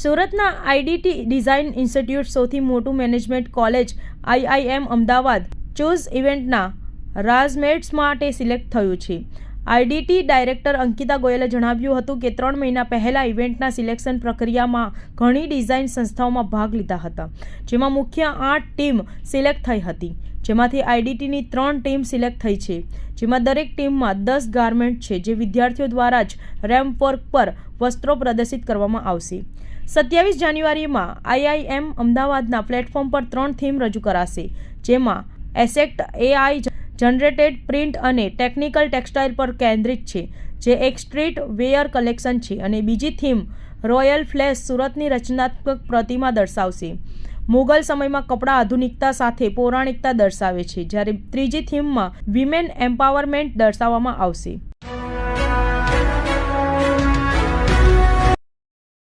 સુરતના આઈડીટી design institute સૌથી મોટું management college IIM Ahmedabad choose ઇવેન્ટના રાજમેટ્સ માટે સિલેક્ટ થયું છે. આઈડીટી ડાયરેક્ટર અંકિતા ગોયલે જણાવ્યું હતું કે ત્રણ મહિના પહેલાં ઇવેન્ટના સિલેક્શન પ્રક્રિયામાં ઘણી ડિઝાઇન સંસ્થાઓમાં ભાગ લીધા હતા, જેમાં મુખ્ય આઠ ટીમ સિલેક્ટ થઈ હતી. જેમાંથી આઈડીટીની ત્રણ ટીમ સિલેક્ટ થઈ છે, જેમાં દરેક ટીમમાં દસ ગાર્મેન્ટ છે જે વિદ્યાર્થીઓ દ્વારા જ રેમ્પ વર્ક પર વસ્ત્રો પ્રદર્શિત કરવામાં આવશે. સત્યાવીસ જાન્યુઆરીમાં આઈઆઈએમ અમદાવાદના પ્લેટફોર્મ પર ત્રણ થીમ રજૂ કરાશે, જેમાં એસેક્ટ એઆઈ જનરેટેડ પ્રિન્ટ અને ટેકનિકલ ટેક્સટાઇલ પર કેન્દ્રિત છે, જે એક સ્ટ્રીટ વેયર કલેક્શન છે અને બીજી થીમ રોયલ ફ્લેશ સુરતની રચનાત્મક પ્રતિમા દર્શાવશે. મુગલ સમયમાં કપડાં આધુનિકતા સાથે પૌરાણિકતા દર્શાવે છે, જ્યારે ત્રીજી થીમમાં વિમેન એમ્પાવરમેન્ટ દર્શાવવામાં આવશે.